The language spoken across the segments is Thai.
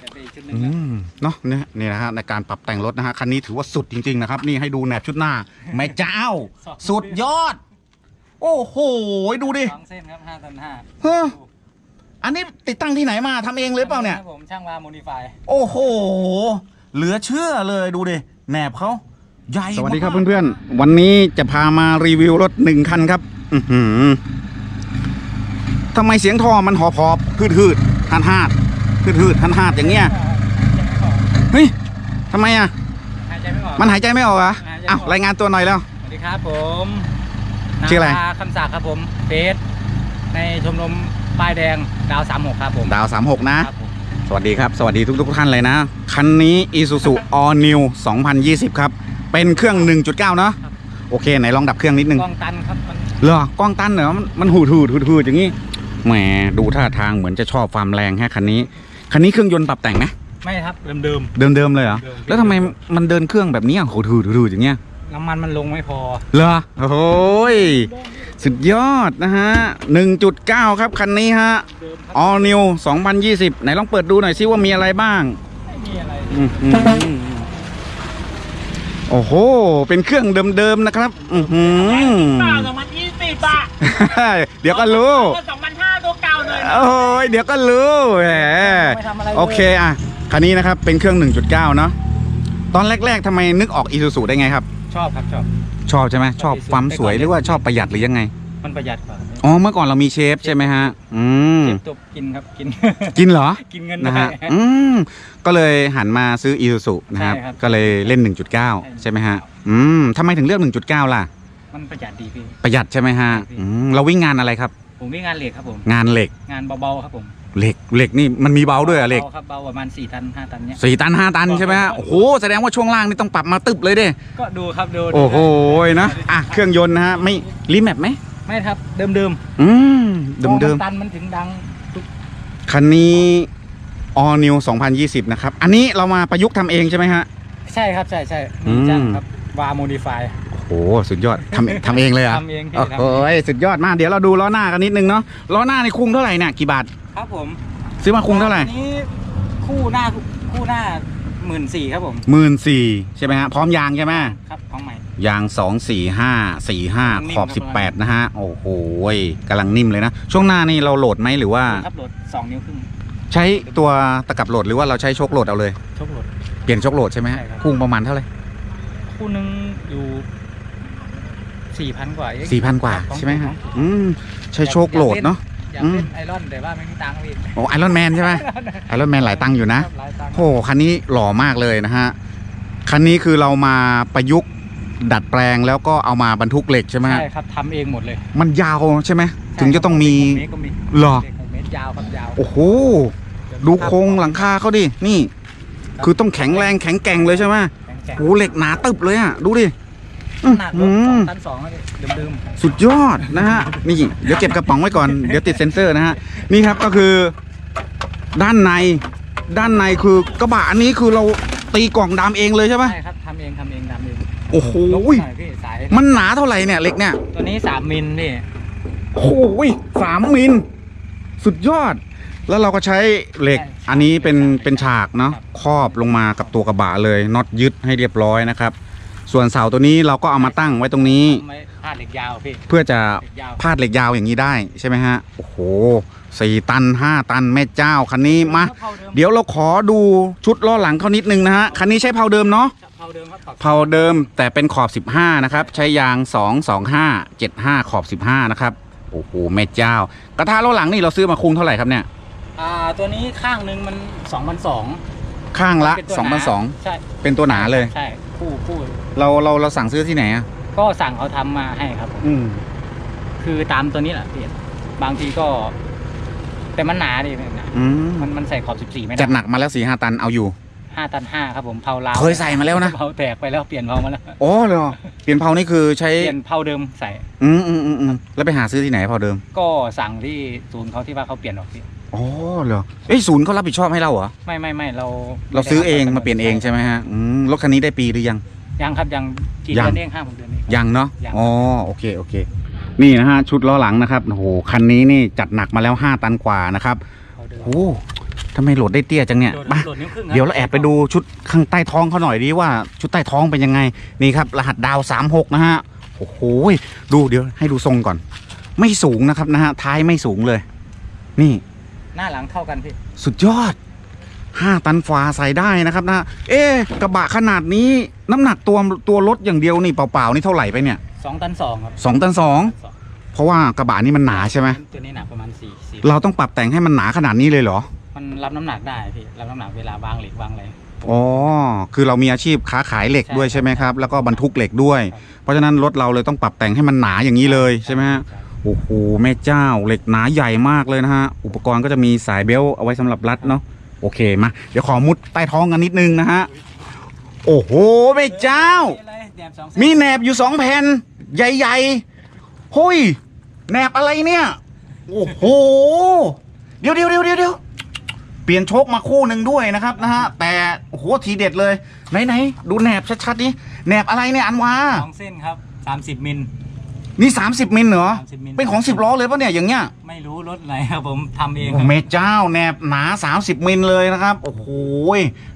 เดี๋ยวไปอีกชุดหนึ่งอืนะมเนาะเนี่ยนี่นะฮะในการปรับแต่งรถนะฮะคันนี้ถือว่าสุดจริง ๆ นะครับ นี่ให้ดูแหนบชุดหน้าแม่เจ้า สุดยอด โอ้โหดูดิสองเส้นครับห้าตันห้าเฮ้ออันนี้ติดตั้งที่ไหนมาทำเองเลยเปล่าเนี่ยครับผมช่างวาโมดิฟายโอ้โห เหลือเชื่อเลยดูดิแหนบเขาใหญ่สวัสดีครับเพื่อนๆ วันนี้จะพามารีวิวรถหนึ่งคันครับอือหือทำไมเสียงท่อมันหอบหอบพืดพืดหันหาด พืดพืดหันหาดอย่างเงี้ยเฮ้ยทำไมอะหายใจไม่ออกมันหายใจไม่ออกเหรอะหายใจไม่ออกอ้าวรายงานตัวหน่อยแล้ว สวัสดีครับผมชื่ออะไร นาวาคำศักดิ์ครับผมเฟสในชมรมป้ายแดงดาวสามหกครับผมดาว36นะ ครับผมสวัสดีครับ สวัสดีทุก ๆ ท่านเลยนะ คันนี้ Isuzu All New 2020 ครับ เป็นเครื่อง 1.9 เนาะโอเค ไหนลองดับเครื่องนิดนึงกล้องตันครับมันเหรอกล้องตันเหรอมันมันหูดหูดหูดหูดอย่างงี้แหมดูท่าทางเหมือนจะชอบความแรงแฮะคันนี้ คันนี้เครื่องยนต์ปรับแต่งไหมไม่ครับเดิมเดิม เดิมๆเลยเหรอ เดิมๆ แล้วทำไมมันเดินเครื่องแบบนี้อะหูดหูดหูดหูดอย่างเงี้ย ๆน้ำมันมันลงไม่พอ เหรอโอ้โหยสุดยอดนะฮะ 1.9 ครับคันนี้ฮะเดิมครับ All New 2020 ไหนลองเปิดดูหน่อยซิว่ามีอะไรบ้าง ไม่มีอะไร อื้อหือโอ้โห เป็นเครื่องเดิมๆนะครับ อือหือเปล่าสองพันยี่สิบอะเดี๋ยวก็รู้ สอง โอ้ยเดี๋ยวก็รู้แหมไม่ทำอะไรลย โอเคอะคันนี้นะครับเป็นเครื่อง 1.9 เนาะตอนแรกๆทำไมนึกออก Isuzu ได้ไงครับ ชอบครับชอบ ชอบใช่ไหมชอบ Isuzu ความสวยหรือว่าชอบประหยัดหรือยังไงมันประหยัดกว่าอ๋อเมื่อก่อนเรามีเชฟใช่ไหมฮะอืมเก็บตัวกินครับกิน กินเหรอ กินเงินนะได้ ฮะอืมก็เลยหันมาซื้อ Isuzu นะครับ ใช่ครับ ก็เลยเล่น 1.9 ใช่ไหมฮะ อืมทำไมถึงเลือก 1.9 ล่ะ มันประหยัดดีพี่ ประหยัดใช่ไหมฮะใช่พี่อืมเราวิ่งงานอะไรครับ ผมวิ่งงานเหล็กครับผม งานเหล็ก งานเบาๆครับผม เหล็กเหล็กนี่มันมีเบาด้วยเหรอะเหล็กบาครับเบาประมาณ4ตัน5ตันเนี้ย สี่ตันห้าตันใช่ไหมฮะโอ้โหแสดงว่าช่วงล่างนี่ต้องปรับมาตึบเลยเด้ก็ดูครับดูดูโอ้โหนะอะเครื่องยนต์นะฮะไม่รีแมปไหมไม่ครับเดิมเดิมอืมเดิมเดิมตันมันถึงดังทุกๆคันนี้ All New 2020 นะครับ อันนี้เรามาประยุกต์ทำเองใช่ไหมฮะ ใช่ครับใช่ใช่อืมจ้างครับวาโมดิฟายโอ้โหสุดยอดทำทำเองเลยเหรอะทำเองพี่โอ้ทำโหเองสุดยอดมากเดี๋ยวเราดูล้อหน้ากันนิดนึงเนาะล้อหน้าในคุ้งเท่าไหร่เนี่ยกี่บาทครับผมซื้อมาคุ้งเท่าไหร่อันนี้คู่หน้าคู่หน้าหมื่นสี่ครับผมหมื่นสี่ใช่ไหมฮะพร้อมยางใช่ไหมครับของใหม่ ยางสองสี่ห้าสี่ห้านิ่มขอบครัสิบบแปดนะฮะโอ้โหยกำลังนิ่มเลยนะ ช่วงหน้านี่เราโหลดไหมหรือว่า ครับโหลดสองนิ้วครึ่งใช้ตัวตะกับโหลดหรือว่าเราใช้โชคโหลดเอาเลย ชกโหลด เปลี่ยนโชคโหลดใช่ไหมฮะใช่ครับพุ่งประมาณเท่าไหร่คู่หนึงอยู่ สี่พันกว่าเองสี่พันกว่าของใช่ไหมขฮะองอืมใช้โชคโหลดเนาะอยากอืมเล่นไอรอนแต่ว่าไม่มีตังค์พี่โอ้ไอรอนแมนใช่ไหมไอรอนแมนหลายตังค์อยู่นะหลายตังค์โอ้คันนี้หล่อมากเลยนะฮะคันนี้คือเรามาประยุกต์ดัดแปลงแล้วก็เอามาบรรทุกเหล็กใช่ไหมฮะใช่ครับทำเองหมดเลย มันยาวใช่ไหมถึงจะต้องมีเมตรก็มีเหรอเด็กหกเมตรยาวครับยาวโอ้โหดูโครงหลังคาเขาดินี่ คือต้องแข็งแรงแข็งแกร่งเลยใช่ไหมแข็งโอ้เหล็กหนาตึบเลยอะดูดิอื้อๆ หนักรหืถสอองตันสองแล้วพี่เดิมสุดยอดนะฮะนี่เดี๋ยวเก็บกระป๋องไว้ก่อน เดี๋ยวติดเซ็นเซอร์นะฮะนี่ครับก็คือด้านในด้านในคือกระบะอันนี้คือเราตีกล่องดำเองเลยใช่ไหมๆใช่ครับทำเองทำเองทำเองโอ้โหลบหน่อยพี่สายมันหนาเท่าไหร่เนี่ยเหล็กเนี่ยตัวนี้สามมิลพี่โอ้โหสามมิลสุดยอด แล้วเราก็ใช้เหล็กอันนี้เป็นเป็นฉากเนาะครอบลงมากับตัวกระบะเลยน็อตยึดให้เรียบร้อยนะครับ ส่วนเสาตัวนี้เราก็เอามาตั้งไว้ตรงนี้ทำไมพาดเหล็กยาวพี่เพื่อจะเหล็กยาวพาดเหล็กยาวอย่างนี้ได้ใช่ไหมฮะโอ้โหสี่ตันห้าตันแม่เจ้าคันนี้มาเดี๋ยวเราขอดูชุดล้อหลังเขานิดนึงนะฮะคันนี้ใช้เพาเดิมเนาะ เผาเดิมครับเพาเดิมแต่เป็นขอบ 15 นะครับ ใช้ยาง 225 75 ขอบ 15 นะครับ โอ้โหแม่เจ้า กระทะล้อหลังนี่เราซื้อมาคุงเท่าไหร่ครับเนี่ย อ่าตัวนี้ข้างหนึงมันสองพันสองข้างละ เป็นตัวหนา2,200 ใช่เป็นตัวหนาเลย ใช่ คู่คู่เราเราเราสั่งซื้อที่ไหนอะก็สั่งเขาทำมาให้ครับผมอืมคือตามตัวนี้แหละพี่บางทีก็ แต่มันหนาดิมันหนาอืมมันมันใส่ขอบสิบสี่ไม่จัดได้หนักมาแล้ว4 5ตันเอาอยู่ห้าตันห้าครับผมเผาลาวเคยใส่มาแล้วนะเผาแตกไปแล้วเปลี่ยนเผามาแล้วอ๋อเหรอเปลี่ยนเพานี่คือใช้เปลี่ยนเผาเดิมใส่ อืมอืมอืมอืมแล้วไปหาซื้อที่ไหนเพาเดิม ก็สั่งที่ศูนย์เขาที่ว่าเขาเปลี่ยนออกพี่ อ๋อเหรอเอ้ยศูนย์เขารับผิดชอบให้เราเหรอ ไม่ไม่ไม่เราเราซื้อเองมาเปลี่ยนเองใช่ไหมฮะอืมรถคันนี้ได้ปีหรือยัง ยังครับยังกี่ยังเดือนเองห้าหกเดือนเองยังเนาะยัง อ๋อโอเคโอเค นี่นะฮะชุดล้อหลังนะครับโอ้โหคันนี้นี่จัดหนักมาแล้ว 5 ตันกว่านะครับเผาเดิมโอ้ท่านทำไมโหลดได้เตี้ยจังเนี่ยโหลดมาโหลดนิ้วครึ่งคบเดี๋ยวเราแอบไปดูชุดข้างใต้ท้องเขาหน่อยดีว่าชุดใต้ท้องเป็นยังไง นี่ครับ รหัสดาว 36 นะฮะ โอ้โหดูเดี๋ยวให้ดูทรงก่อน ไม่สูงนะครับนะฮะท้ายไม่สูงเลย นี่ หน้าหลังเท่ากันพี่ สุดยอด 5 ตันฝาใส่ได้นะครับนะ เอ๊ะกระบะขนาดนี้น้ำหนักตัวตัวรถอย่างเดียวนี่เปล่าๆนี่เท่าไหร่ไปเนี่ยสองตันสองครับ 2 ตันสอง2เพราะว่ากระบะนี่มันหนาใช่ไหมตัวนี้หนักประมาณสี่สี่เราต้องปรับแต่งให้มันหนาขนาดนี้เลยเหรอ มันรับน้ำหนักได้พี่รับน้ำหนักเวลาวางเหล็กวางอะไรอ๋อ คือเรามีอาชีพค้าขายเหล็กใช่ด้วยใช่ไหมครับ แล้วก็บรรทุกเหล็กด้วยครับเพราะฉะนั้นรถเราเลยต้องปรับแต่งให้มันหนาอย่างนี้เลยใช่ไหมฮะ โอ้โหแม่เจ้าเหล็กหนาใหญ่มากเลยนะฮะ อุปกรณ์ก็จะมีสายเบลต์เอาไว้สำหรับรัดเนาะโอเคมาเดี๋ยวขอมุดใต้ท้องกันนิดนึงนะฮะ โอ้โหแม่เจ้า มีแหนบอยู่สองแผ่น ใหญ่ๆหุยแหนบอะไรเนี่ย โอ้โหเดี๋ยวเดี๋ยวเดี๋ยวเดี๋ยวเดี๋ยวเปลี่ยนโชคมาคู่หนึ่งด้วยนะครับนะฮะ แต่โอ้โหทีเด็ดเลย ไหนไหนดูแหนบชัดๆนี่แหนบอะไรเนี่ยอันวาสองเส้นครับสามสิบมิล นี่ 30 มิลเหรอ 30มิล เป็นของ 10 ล้อเลยปะเนี่ยอย่างเงี้ย ไม่รู้รถไหนครับผมทำเองคโอ้รับเมเจ้าแหนบหนา 30 มิลเลยนะครับ โอ้โห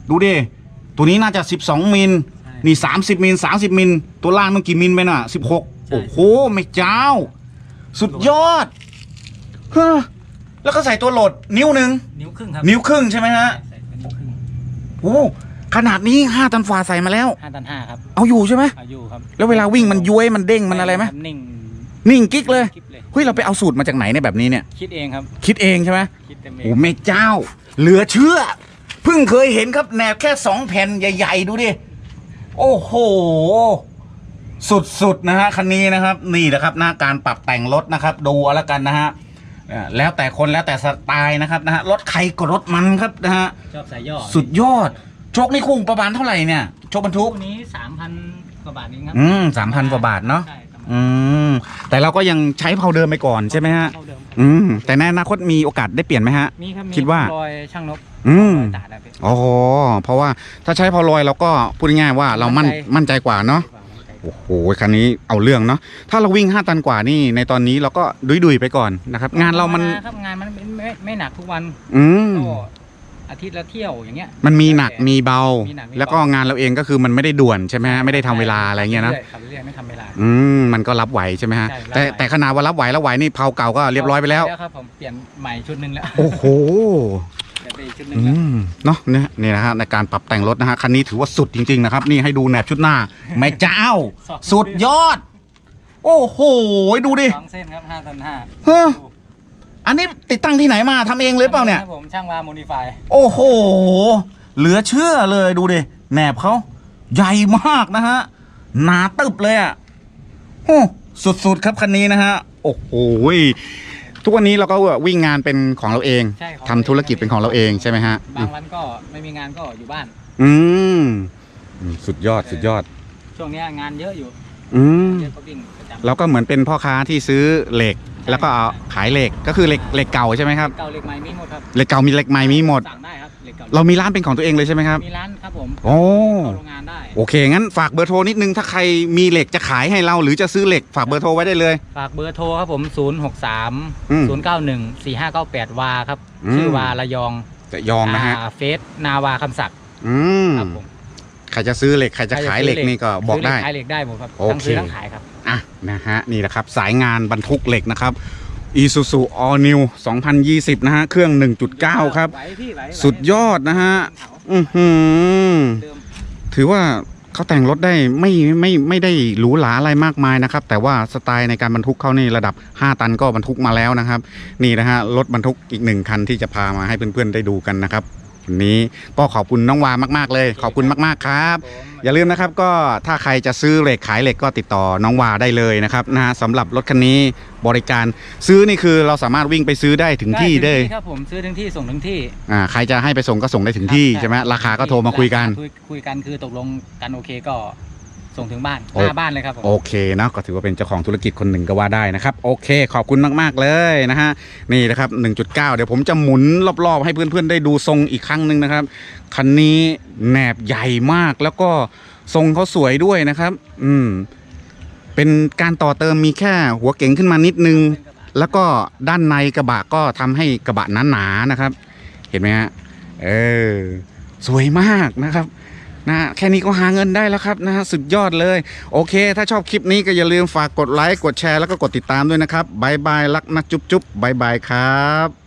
ดูดิ ตัวนี้น่าจะ 12 มิลนี่ 30 มิล 30 มิล ตัวล่างมันกี่มิลไปน่ะ 16โอ้โหเมเจ้า สุดยอดเฮ้อแล้วก็ใส่ตัวโหลดนิ้วหนึ่ง นิ้วครึ่งครับนิ้วครึ่งใช่ไหมฮะ ใส่เป็นนิ้วครึ่งโอ้ขนาดนี้ 5 ตันฝ่าใส่มาแล้ว ห้าตันห้าครับเอาอยู่ใช่ไหมอายุครับแล้วเวลาวิ่งมันย้วยมันเด้งมันอะไรไหมนิ่ง นิ่งกิ๊กเลยคลิปเลย เฮ้ยเราไปเอาสูตรมาจากไหนเนี่ยแบบนี้เนี่ย คิดเองครับ คิดเองใช่ไหมคิดเต็มเอโอ้งแม่เจ้า เหลือเชื่อเพิ่งเคยเห็นครับแหนบแค่สองแผ่นใหญ่ๆ ดูดิ โอ้โห สุดๆนะฮะคันนี้นะครับ นี่นะครับหน้าการปรับแต่งรถนะครับ ดูเอาละกันนะฮะอ่าแล้วแต่คนแล้วแต่สไตล์นะครับนะฮะรถใครก็รถมันครับนะฮะ ชอบสายย่อสุดยอด โชคนี่คุ้งประมาณเท่าไหร่เนี่ย โชคบรรทุก คู่นี้สามพันกว่าบาทเองครัอืม3,000กว่าบาทเนอะ ใช่ประมาณ อืมแต่เราก็ยังใช้เผาเดิมไปก่อนใช่ไหมฮะ เท่าเดิมครับอืมแต่ในอนาคตมีโอกาสได้เปลี่ยนไหมฮะ มีครับมีคิดว่า รอยช่างนกอืมรอยตัดอะพี่ อ๋อเพราะว่าถ้าใช้พอลอยเราก็พูดง่ายๆว่าเรามั่นมั่มั่นนใจใจกว่าเนาะมั่นใจโอ้โห คันนี้เอาเรื่องเนาะ ถ้าเราวิ่ง 5 ตันกว่านี่ ในตอนนี้เราก็ดุยๆไปก่อนนะครับ งานเรามันธมดครับงานมันไม่ไม่ไม่หนักทุกวันอืม ก็ อาทิตย์ละเที่ยวอย่างเงี้ย มันมีหนักมีเบา มีหนักมีเบา แล้วก็งานเราเองก็คือมันไม่ได้ด่วนใช่ไหมฮะไม่ได้ทำเวลาอะไรเงี้ยนะขับเรื่อยๆไม่ทำเวลา อืมมันก็รับไหวใช่ไหมฮะใช่รับแต่ไหว แต่ขนาดว่ารับไหวรับไหวนี่เผาเก่าก็เรียบร้อยไปแล้วครับผมเปลี่ยนใหม่ชุดหนึ่งแล้วโอ้โห เปลี่ยนไปอีกชุดหนึ่งอืแล้วมเนาะเนี่ยนี่นะฮะในการปรับแต่งรถนะฮะคันนี้ถือว่าสุดจริงๆนะครับ นี่ให้ดูแหนบชุดหน้าแม่เจ้า สุดยอด โอ้โห ดูดิสองเส้นครับห้าตันห้าเฮ้อ อันนี้ติดตั้งที่ไหนมาทำเองเลยเปล่าเนี่ยครับผมช่างวาโมดิฟายโอ้โห เหลือเชื่อเลยดูดิ แหนบเขาใหญ่มากนะฮะ หนาตึบเลยอะโอ้สุดๆครับคันนี้นะฮะ โอ้โหทุกวันนี้เราก็วิ่งงานเป็นของเราเองใช่ของทำธุรกิจเป็นของเราเองใช่ไหมฮะ บางวันก็ไม่มีงานก็อยู่บ้าน อืมอืมสุดยอดสุดยอด ช่วงเนี้ยงานเยอะอยู่อืมเยอะก็วิ่งประจำเราก็เหมือนเป็นพ่อค้าที่ซื้อเหล็ก แล้วก็เอาขายเหล็กก็คือเหล็กเหล็กเก่าใช่ไหมครับเก่าเหล็กใหม่มีหมดครับเหล็กเก่ามีเหล็กใหม่มีหมดสั่งได้ครับเหล็กเก่าเรามีร้านเป็นของตัวเองเลยใช่ไหมครับมีร้านครับผมโอ้เข้าโรงงานได้โอเคงั้นฝากเบอร์โทรนิดนึงถ้าใครมีเหล็กจะขายให้เราหรือจะซื้อเหล็กฝากเบอร์โทรไว้ได้เลยฝากเบอร์โทรครับผม 0 6 3อืม0 9 1 4 5 9 8 วาครับอืมชื่อวาระยองจะยองนะฮะาเฟสนาวาคำศักดิ์อืมครับผมใครจะซื้อเหล็กใครจะขายเหล็กนี่ก็บอกได้ซื้เหขายเหล็กได้หมดครับโอเคทั้งซื้อทั้งขายครับ อะนะฮะนี่แหละครับสายงานบรรทุกเหล็กนะครับ Isuzu All New 2020 นะฮะ เครื่อง 1.9 ครับไหวพี่ไหวไหวสุดยอดนะฮะอือหือเดิมถือว่าเขาแต่งรถได้ไม่ไม่ไม่ได้หรูหราอะไรมากมายนะครับ แต่ว่าสไตล์ในการบรรทุกเขานี่ระดับ 5 ตันก็บรรทุกมาแล้วนะครับ นี่นะฮะรถบรรทุกอีกหนึ่งคันที่จะพามาให้เพื่อนๆได้ดูกันนะครับ วันนี้ก็ขอบคุณน้องวามาก ๆ เลย ขอบคุณมาก ๆ ครับผมอย่าลืมนะครับก็ถ้าใครจะซื้อเหล็กขายเหล็กก็ติดต่อน้องวาได้เลยนะครับนะฮะสำหรับรถคันนี้บริการซื้อนี่คือเราสามารถวิ่งไปซื้อได้ถึงที่ได้ครับผมซื้อถึงที่ส่งถึงที่อ่าใครจะให้ไปส่งก็ส่งได้ถึงที่ครับใช่ไหมราคาก็โทรมาคุยกัน คุยคุยกันคือตกลงกันโอเคก็ ส่งถึงบ้านโอ้หน้าบ้านเลยครับผมโอเคเนาะก็ถือว่าเป็นเจ้าของธุรกิจคนหนึ่งก็ว่าได้นะครับ โอเค ขอบคุณมากๆเลยนะฮะนี่นะครับ 1.9 เดี๋ยวผมจะหมุนรอบๆ ให้เพื่อนๆได้ดูทรงอีกครั้งหนึ่งนะครับคันนี้แหนบใหญ่มากแล้วก็ทรงเขาสวยด้วยนะครับ อืมเป็นการต่อเติมมีแค่หัวเก๋งขึ้นมานิดนึง แล้วก็ด้านในกระบะก็ทำให้กระบะหนาๆนะครับ เห็นไหมฮะเออสวยมากนะครับ นะแค่นี้ก็หาเงินได้แล้วครับนะฮะสุดยอดเลย โอเค ถ้าชอบคลิปนี้ก็อย่าลืมฝากกดไลค์กดแชร์แล้วก็กดติดตามด้วยนะครับบายบายรักนะจุ๊บจุ๊บบายบายครับ